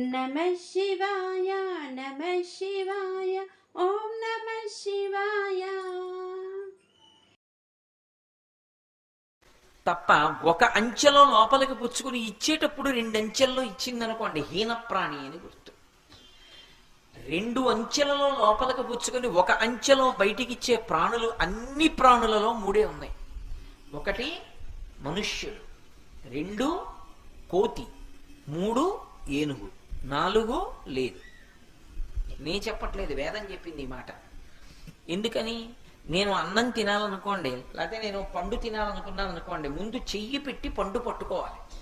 నమ శివాయ నమ శివాయ ఓం నమ శివాయ. తప్ప ఒక అంచెలో లోపలికి పుచ్చుకుని ఇచ్చేటప్పుడు రెండు అంచెల్లో ఇచ్చిందనుకోండి హీన ప్రాణి అని గుర్తు. రెండు అంచెలలో లోపలికి పుచ్చుకొని ఒక అంచెలో బయటికి ఇచ్చే ప్రాణులు అన్ని ప్రాణులలో మూడే ఉన్నాయి. ఒకటి మనుష్యుడు రెండు కోతి మూడు ఏనుగు. నాలుగు లేదు. నే చెప్పట్లేదు వేదం చెప్పింది ఈ మాట. ఎందుకని? నేను అన్నం తినాలనుకోండి లేకపోతే నేను పండు తినాలనుకున్నాను అనుకోండి ముందు చెయ్యి పెట్టి పండు పట్టుకోవాలి.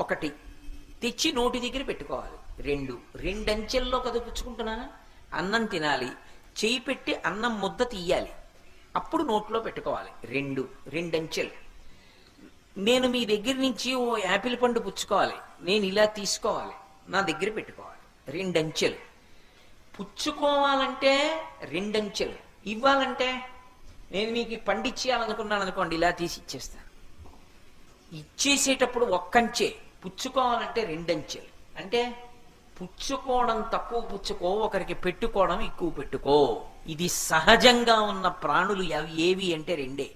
ఒకటి తెచ్చి నోటి దగ్గర పెట్టుకోవాలి. రెండు రెండంచెల్లో కదా అన్నం తినాలి. చెయ్యి పెట్టి అన్నం ముద్ద తీయాలి. అప్పుడు నోట్లో పెట్టుకోవాలి. రెండు రెండంచెలు. నేను మీ దగ్గర నుంచి ఓ యాపిల్ పండు పుచ్చుకోవాలి. నేను ఇలా తీసుకోవాలి. నా దగ్గర పెట్టుకోవాలి. రెండంచెలు. పుచ్చుకోవాలంటే రెండంచెలు. ఇవ్వాలంటే నేను మీకు పండిచ్చేయాలనుకున్నాను అనుకోండి ఇలా తీసి ఇచ్చేస్తాను. ఇచ్చేసేటప్పుడు ఒక్కంచే. పుచ్చుకోవాలంటే రెండంచెలు. అంటే పుచ్చుకోవడం తక్కువ పుచ్చుకో ఒకరికి పెట్టుకోవడం ఎక్కువ పెట్టుకో. ఇది సహజంగా ఉన్న ప్రాణులు అవి ఏవి అంటే రెండే.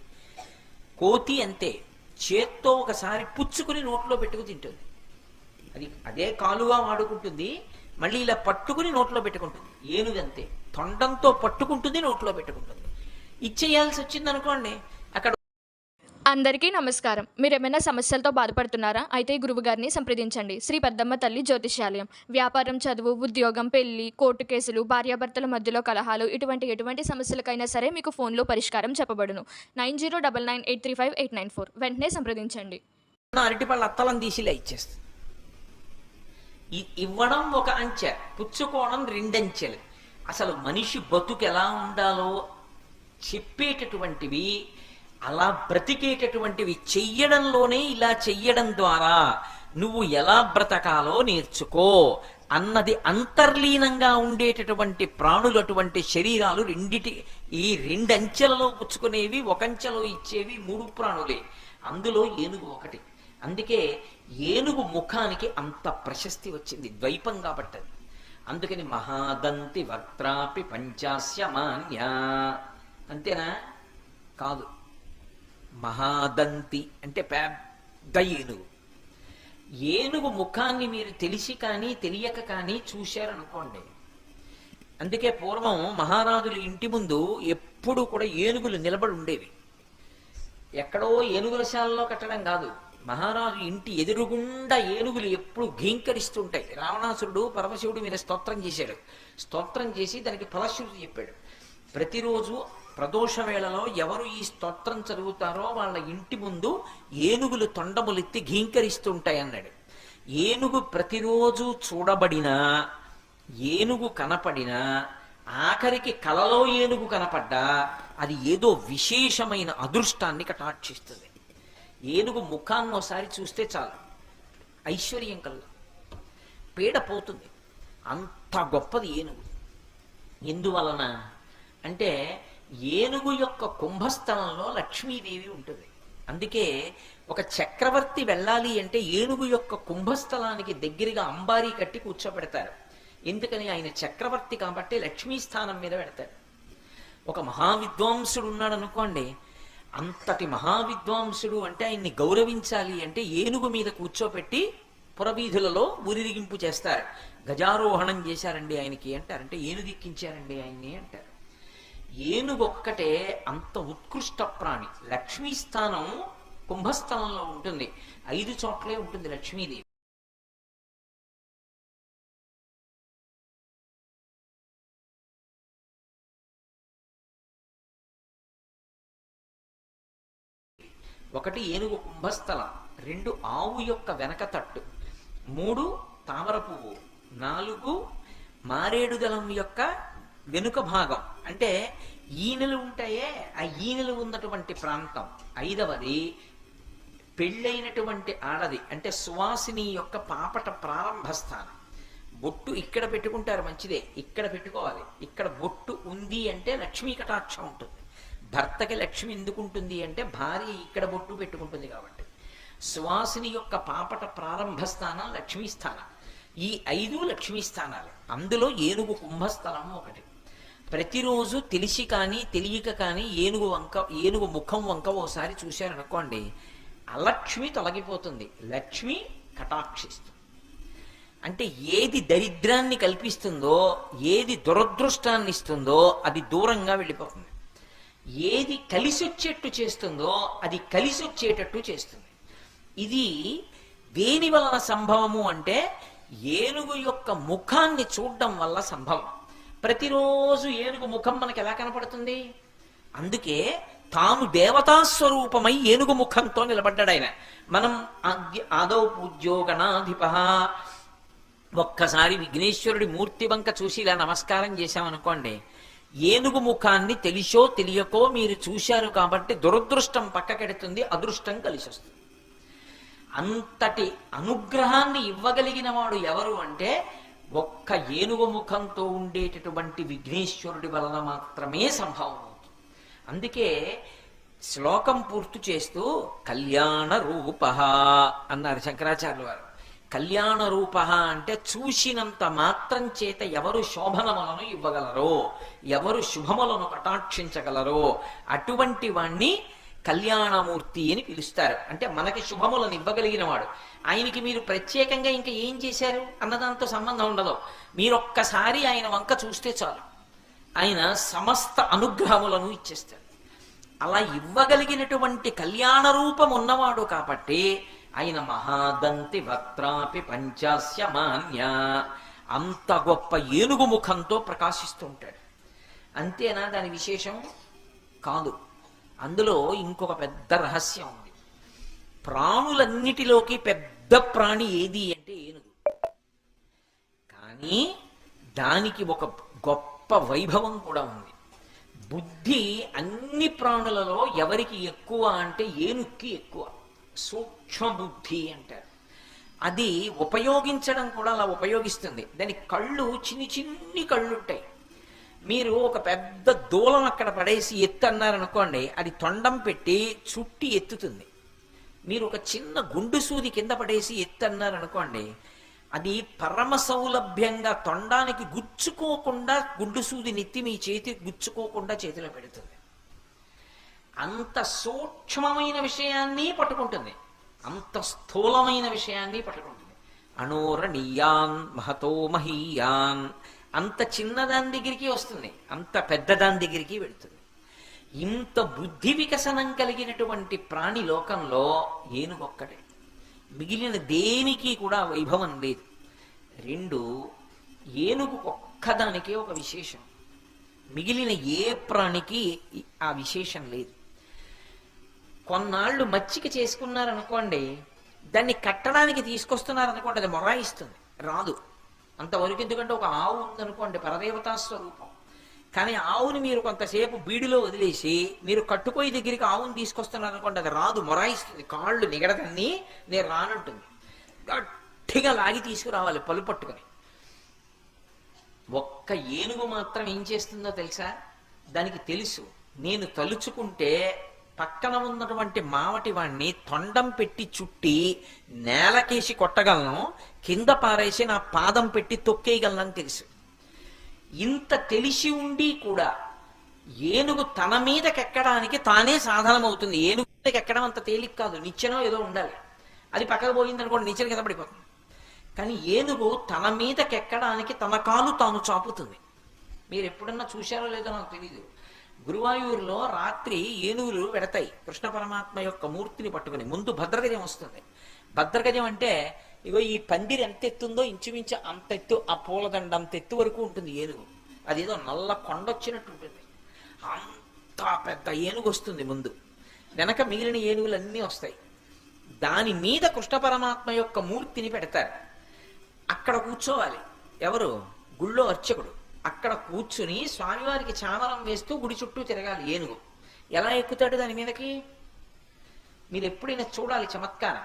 కోతి అంతే. చేత్తో ఒకసారి పుచ్చుకుని నోట్లో పెట్టుకు తింటుంది. అది అదే కాలుగా వాడుకుంటుంది మళ్ళీ ఇలా పట్టుకుని నోట్లో పెట్టుకుంటుంది. ఏనుగు అంతే తొండంతో పట్టుకుంటుంది నోట్లో పెట్టుకుంటుంది. ఇచ్చేయాల్సి వచ్చింది అనుకోండి అక్కడ అందరికీ నమస్కారం. మీరు ఏమైనా సమస్యలతో బాధపడుతున్నారా? అయితే ఈ గురువు గారిని సంప్రదించండి. శ్రీ పెద్దమ్మ తల్లి జ్యోతిష్యాలయం. వ్యాపారం చదువు ఉద్యోగం పెళ్ళి కోర్టు కేసులు భార్యాభర్తల మధ్యలో కలహాలు ఇటువంటి ఎటువంటి సమస్యలకైనా సరే మీకు ఫోన్లో పరిష్కారం చెప్పబడును. Nine zero double nine eight three five eight nine four. వెంటనే సంప్రదించండి. అరటిపళ్ళ అత్తలం తీసి ఇలా ఇచ్చేస్తుంది ఇవ్వడం ఒక అంచె పుచ్చుకోవడం రెండంచెలు. అసలు మనిషి బతుకు ఎలా ఉండాలో చెప్పేటటువంటివి అలా బ్రతికేటటువంటివి చెయ్యడంలోనే ఇలా చెయ్యడం ద్వారా నువ్వు ఎలా బ్రతకాలో నేర్చుకో అన్నది అంతర్లీనంగా ఉండేటటువంటి ప్రాణులు అటువంటి శరీరాలు రెండిటి ఈ రెండంచెలలో పుచ్చుకునేవి ఒకంచెలో ఇచ్చేవి మూడు ప్రాణులే. అందులో ఏనుగు ఒకటి. అందుకే ఏనుగు ముఖానికి అంత ప్రశస్తి వచ్చింది ద్వైపం కాబట్టి అందుకని మహాదంతి వక్త్రాపి పంచాస్యమాన్య. అంతేనా? కాదు. మహాదంతి అంటే పెద్ద ఏనుగు. ఏనుగు ముఖాన్ని మీరు తెలిసి కానీ తెలియక కానీ చూశారనుకోండి. అందుకే పూర్వం మహారాజుల ఇంటి ముందు ఎప్పుడు కూడా ఏనుగులు నిలబడి ఉండేవి. ఎక్కడో ఏనుగుల శాలలో కట్టడం కాదు. మహారాజు ఇంటి ఎదురుగుండా ఏనుగులు ఎప్పుడు ఘీంకరిస్తుంటాయి. రావణాసురుడు పరమశివుడు మీద స్తోత్రం చేశాడు. స్తోత్రం చేసి దానికి ఫలశ్రుతి చెప్పాడు. ప్రతిరోజు ప్రదోష వేళలో ఎవరు ఈ స్తోత్రం చదువుతారో వాళ్ళ ఇంటి ముందు ఏనుగులు తొండములెత్తి ఘీంకరిస్తుంటాయి అన్నాడు ఏనుగు ప్రతిరోజు చూడబడినా ఏనుగు కనపడినా ఆఖరికి కలలో ఏనుగు కనపడ్డా అది ఏదో విశేషమైన అదృష్టాన్ని కటాక్షిస్తుంది. ఏనుగు ముఖాన్ని ఒకసారి చూస్తే చాలు. ఐశ్వర్యం కల్లా. పీడ పోతుంది. అంత గొప్పది ఏనుగు. ఎందువలన? అంటే ఏనుగు యొక్క కుంభస్థలంలో లక్ష్మీదేవి ఉంటుంది. అందుకే ఒక చక్రవర్తి వెళ్ళాలి అంటే ఏనుగు యొక్క కుంభస్థలానికి దగ్గరగా అంబారీ కట్టి కూర్చోబెడతారు. ఎందుకని? ఆయన చక్రవర్తి కాబట్టి లక్ష్మీ స్థానం మీద పెడతారు. ఒక మహావిద్వాంసుడు ఉన్నాడు అనుకోండి అంతటి మహావిద్వాంసుడు అంటే ఆయన్ని గౌరవించాలి అంటే ఏనుగు మీద కూర్చోపెట్టి పురవీధులలో ఊరిరిగింపు చేస్తారు. గజారోహణం చేశారండి ఆయనకి అంటారంటే ఏనుగెక్కించారండి ఆయన్ని అంటారు. ఏనుగు ఒక్కటే అంత ఉత్కృష్ట ప్రాణి. లక్ష్మీ స్థానం కుంభస్థలంలో ఉంటుంది. ఐదు చోట్లే ఉంటుంది లక్ష్మీదేవి. ఒకటి ఏనుగు కుంభస్థలం రెండు ఆవు యొక్క వెనక తట్టు మూడు తామర పువ్వు నాలుగు మారేడు దళం యొక్క వెనుక భాగం. అంటే ఈనెలు ఉంటాయే ఆ ఈనెలు ఉన్నటువంటి ప్రాంతం. ఐదవది పెళ్ళైనటువంటి ఆడది అంటే సువాసిని యొక్క పాపట ప్రారంభ స్థానం బొట్టు ఇక్కడ పెట్టుకుంటారు మంచిదే. ఇక్కడ పెట్టుకోవాలి. ఇక్కడ బొట్టు ఉంది అంటే లక్ష్మీ కటాక్షం ఉంటుంది. భర్తకి లక్ష్మి ఎందుకు ఉంటుంది అంటే భార్య ఇక్కడ బొట్టు పెట్టుకుంటుంది కాబట్టి. సువాసిని యొక్క పాపట ప్రారంభ స్థానం లక్ష్మీ స్థానం. ఈ ఐదు లక్ష్మీ స్థానాలు. అందులో ఏనుగు కుంభస్థలం ఒకటి. ప్రతిరోజు తెలిసి కానీ తెలియక కానీ ఏనుగు వంక ఏనుగు ముఖం వంక ఓసారి చూశారనుకోండి అలక్ష్మి తొలగిపోతుంది. లక్ష్మి కటాక్షిస్తుంది. అంటే ఏది దరిద్రాన్ని కల్పిస్తుందో ఏది దురదృష్టాన్ని ఇస్తుందో అది దూరంగా వెళ్ళిపోతుంది. ఏది కలిసి వచ్చేట్టు చేస్తుందో అది కలిసి వచ్చేటట్టు చేస్తుంది. ఇది దేని వలన సంభవము అంటే ఏనుగు యొక్క ముఖాన్ని చూడడం వల్ల సంభవం. ప్రతిరోజు ఏనుగు ముఖం మనకి ఎలా కనపడుతుంది? అందుకే తాను దేవతా స్వరూపమై ఏనుగు ముఖంతో నిలబడ్డాడు ఆయన మనం ఆదో ఆదౌ పూజ్యో ఒక్కసారి విఘ్నేశ్వరుడి మూర్తి వంక చూసి ఇలా నమస్కారం చేశామనుకోండి ఏనుగు ముఖాన్ని తెలిసో తెలియకో మీరు చూశారు కాబట్టి దురదృష్టం పక్కకెడుతుంది అదృష్టం కలిసి వస్తుంది అంతటి అనుగ్రహాన్ని ఇవ్వగలిగిన వాడు ఎవరు అంటే ఒక్క ఏనుగు ముఖంతో ఉండేటటువంటి విఘ్నేశ్వరుడి వలన మాత్రమే సంభవం అవుతుంది. అందుకే శ్లోకం పూర్తి చేస్తూ కళ్యాణ రూప అన్నారు శంకరాచార్యులు వారు కళ్యాణ రూప అంటే చూసినంత మాత్రం చేత ఎవరు శోభనములను ఇవ్వగలరో ఎవరు శుభములను కటాక్షించగలరో అటువంటి వాణ్ణి కళ్యాణమూర్తి అని పిలుస్తారు. అంటే మనకి శుభములను ఇవ్వగలిగిన వాడు. ఆయనకి మీరు ప్రత్యేకంగా ఇంకా ఏం చేశారు? అన్నదాంతో సంబంధం ఉండదు. మీరు ఒక్కసారి ఆయన వంక చూస్తే చాలు. ఆయన సమస్త అనుగ్రహములను ఇచ్చేస్తారు అలా ఇవ్వగలిగినటువంటి కళ్యాణ రూపం ఉన్నవాడు కాబట్టి ఆయన మహాదంతి వక్త్రాపి పంచాస్య మాన్య. అంత గొప్ప ఏనుగు ముఖంతో ప్రకాశిస్తూ ఉంటాడు. అంతేనా దాని విశేషం? కాదు. అందులో ఇంకొక పెద్ద రహస్యం ఉంది. ప్రాణులన్నిటిలోకి పెద్ద ప్రాణి ఏది అంటే ఏనుగు. కానీ దానికి ఒక గొప్ప వైభవం కూడా ఉంది. బుద్ధి అన్ని ప్రాణులలో ఎవరికి ఎక్కువ అంటే ఏనుక్కి ఎక్కువ. సూక్ష్మ బుద్ధి అంటారు. అది ఉపయోగించడం కూడా అలా ఉపయోగిస్తుంది. దాని కళ్ళు చిన్ని చిన్ని కళ్ళు ఉంటాయి మీరు ఒక పెద్ద దూలం అక్కడ పడేసి ఎత్తు అన్నారనుకోండి అది తొండం పెట్టి చుట్టి ఎత్తుతుంది. మీరు ఒక చిన్న గుండు సూది కింద పడేసి ఎత్తు అన్నారనుకోండి అది పరమ సౌలభ్యంగా తొండానికి గుచ్చుకోకుండా గుండు సూది నెత్తి మీ చేతి గుచ్చుకోకుండా చేతిలో పెడుతుంది. అంత సూక్ష్మమైన విషయాన్ని పట్టుకుంటుంది. అంత స్థూలమైన విషయాన్ని పట్టుకుంటుంది. అణోరణీయాన్ మహతో మహీయాన్. అంత చిన్నదాని దగ్గరికి వస్తుంది. అంత పెద్దదాని దగ్గరికి వెళుతుంది. ఇంత బుద్ధి వికసనం కలిగినటువంటి ప్రాణి లోకంలో ఏనుగొక్కటే. మిగిలిన దేనికి కూడా వైభవం లేదు. రెండు ఏనుగు ఒక్కదానికే ఒక విశేషం. మిగిలిన ఏ ప్రాణికి ఆ విశేషం లేదు. కొన్నాళ్ళు మచ్చిక చేసుకున్నారనుకోండి దాన్ని కట్టడానికి తీసుకొస్తున్నారనుకోండి అది మొరాయిస్తుంది. రాదు. అంతవరకు ఎందుకంటే ఒక ఆవు ఉందనుకోండి పరదేవతా స్వరూపం. కానీ ఆవుని మీరు కొంతసేపు బీడిలో వదిలేసి మీరు కట్టుకోయి దగ్గరికి ఆవుని తీసుకొస్తున్నారనుకోండి అది రాదు మొరాయిస్తుంది. కాళ్ళు నిగడదని నేను రానంటుంది. గట్టిగా లాగి తీసుకురావాలి పలు పట్టుకొని. ఒక్క ఏనుగు మాత్రం ఏం చేస్తుందో తెలుసా? దానికి తెలుసు. నేను తలుచుకుంటే పక్కన ఉన్నటువంటి మావటి వాణ్ణి తొండం పెట్టి చుట్టి నేలకేసి కొట్టగలను కింద పారేసి నా పాదం పెట్టి తొక్కేయగలనని తెలుసు. ఇంత తెలిసి ఉండి కూడా ఏనుగు తన మీదకెక్కడానికి తానే సాధనమవుతుంది. ఏనుగు మీదకి ఎక్కడం అంత తేలిక కాదు. నిచ్చెనో ఏదో ఉండాలి. అది పక్కకు పోయింది అనుకోండి నిచ్చెన కింద పడిపోతుంది కానీ ఏనుగు తన మీదకెక్కడానికి తన కాలు తాను చాపుతుంది. మీరు ఎప్పుడన్నా చూశారో లేదో నాకు తెలియదు గురువాయూరులో రాత్రి ఏనుగులు పెడతాయి కృష్ణ పరమాత్మ యొక్క మూర్తిని పట్టుకుని ముందు భద్రగజం వస్తుంది. భద్రగజం అంటే ఇగో ఈ పందిరి ఎంత ఎత్తుందో ఇంచుమించు అంత ఎత్తు ఆ పూలదండ అంత ఎత్తు వరకు ఉంటుంది ఏనుగు. అదేదో నల్ల కొండ వచ్చినట్టు ఉంటుంది. అంత పెద్ద ఏనుగు వస్తుంది ముందు. వెనక మిగిలిన ఏనుగులు అన్నీ వస్తాయి. దాని మీద కృష్ణ పరమాత్మ యొక్క మూర్తిని పెడతారు. అక్కడ కూర్చోవాలి. ఎవరు? గుళ్ళో అర్చకుడు. అక్కడ కూర్చుని స్వామివారికి చామరం వేస్తూ గుడి చుట్టూ తిరగాలి. ఏనుగు. ఎలా ఎక్కుతాడు దాని మీదకి? మీరు ఎప్పుడైనా చూడాలి చమత్కారం.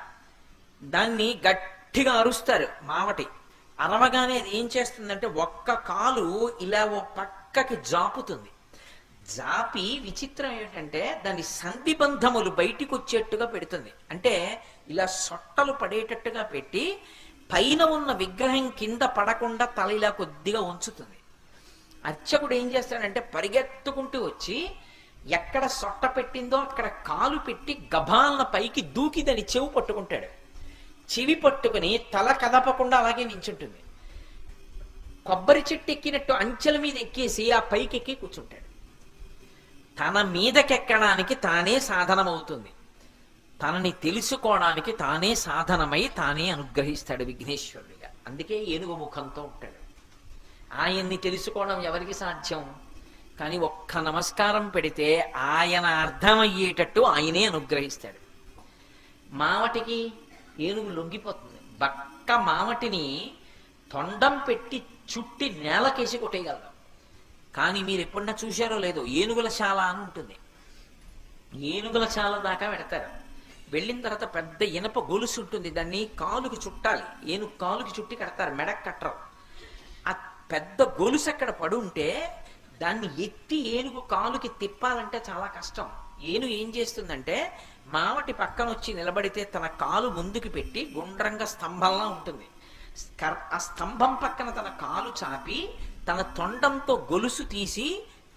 దాన్ని గట్టిగా అరుస్తారు మావటి. అరవగానే అది ఏం చేస్తుందంటే ఒక్క కాలు ఇలా ఓ పక్కకి జాపుతుంది. జాపి విచిత్రం ఏమిటంటే దాని సంధిబంధములు బయటికి వచ్చేట్టుగా పెడుతుంది. అంటే ఇలా సొట్టలు పడేటట్టుగా పెట్టి పైన ఉన్న విగ్రహం కింద పడకుండా తల ఇలా కొద్దిగా ఉంచుతుంది. అర్చకుడు ఏం చేస్తాడంటే పరిగెత్తుకుంటూ వచ్చి ఎక్కడ సొట్ట పెట్టిందో అక్కడ కాలు పెట్టి గభాలన పైకి దూకిదని చెవి చెవు పట్టుకుంటాడు. చెవి పట్టుకుని తల కదపకుండా అలాగే నించుంటుంది. కొబ్బరి చెట్టు ఎక్కినట్టు అంచెల మీద ఎక్కేసి ఆ పైకి ఎక్కి కూర్చుంటాడు. తన మీదకెక్కడానికి తానే సాధనమవుతుంది. తనని తెలుసుకోవడానికి తానే సాధనమై తానే అనుగ్రహిస్తాడు విఘ్నేశ్వరుడిగా. అందుకే ఏనుగు ముఖంతో ఉంటాడు. ఆయన్ని తెలుసుకోవడం ఎవరికి సాధ్యం? కానీ ఒక్క నమస్కారం పెడితే ఆయన అర్థమయ్యేటట్టు ఆయనే అనుగ్రహిస్తాడు. మావటికి ఏనుగు లొంగిపోతుంది. బక్క మావటిని తొండం పెట్టి చుట్టి నేలకేసి కొట్టేయగలరు. కానీ మీరు ఎప్పుడన్నా చూశారో లేదో ఏనుగుల శాల అని ఉంటుంది. ఏనుగుల శాల దాకా పెడతారు. వెళ్ళిన తర్వాత పెద్ద ఇనప గొలుసు ఉంటుంది. దాన్ని కాలుకి చుట్టాలి. ఏనుగు కాలుకి చుట్టి కడతారు. మెడకు కట్టరు. పెద్ద గొలుసు అక్కడ పడి ఉంటే దాన్ని ఎత్తి ఏనుగు కాలుకి తిప్పాలంటే చాలా కష్టం. ఏను ఏం చేస్తుందంటే మావటి పక్కన వచ్చి నిలబడితే తన కాలు ముందుకు పెట్టి గుండ్రంగా స్తంభంలా ఉంటుంది. ఆ స్తంభం పక్కన తన కాలు చాపి తన తొండంతో గొలుసు తీసి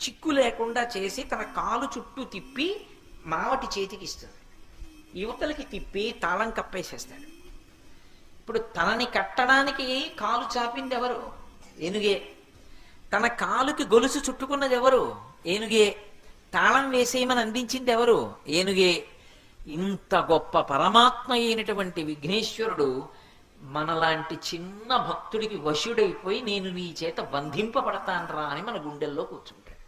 చిక్కు లేకుండా చేసి తన కాలు చుట్టూ తిప్పి మావటి చేతికి ఇస్తుంది. యువతలకి తిప్పి తాళం కప్పేసేస్తాడు. ఇప్పుడు తనని కట్టడానికి కాలు చాపింది ఎవరు ఏనుగే తన కాలుకి గొలుసు చుట్టుకున్నది ఎవరు? ఏనుగే తాళం వేసేయమని అందించింది ఎవరు? ఏనుగే ఇంత గొప్ప పరమాత్మ అయినటువంటి విఘ్నేశ్వరుడు మనలాంటి చిన్న భక్తుడికి వశుడైపోయి నేను నీ చేత బంధింపబడతాన్రా అని మన గుండెల్లో కూర్చుంటాడు.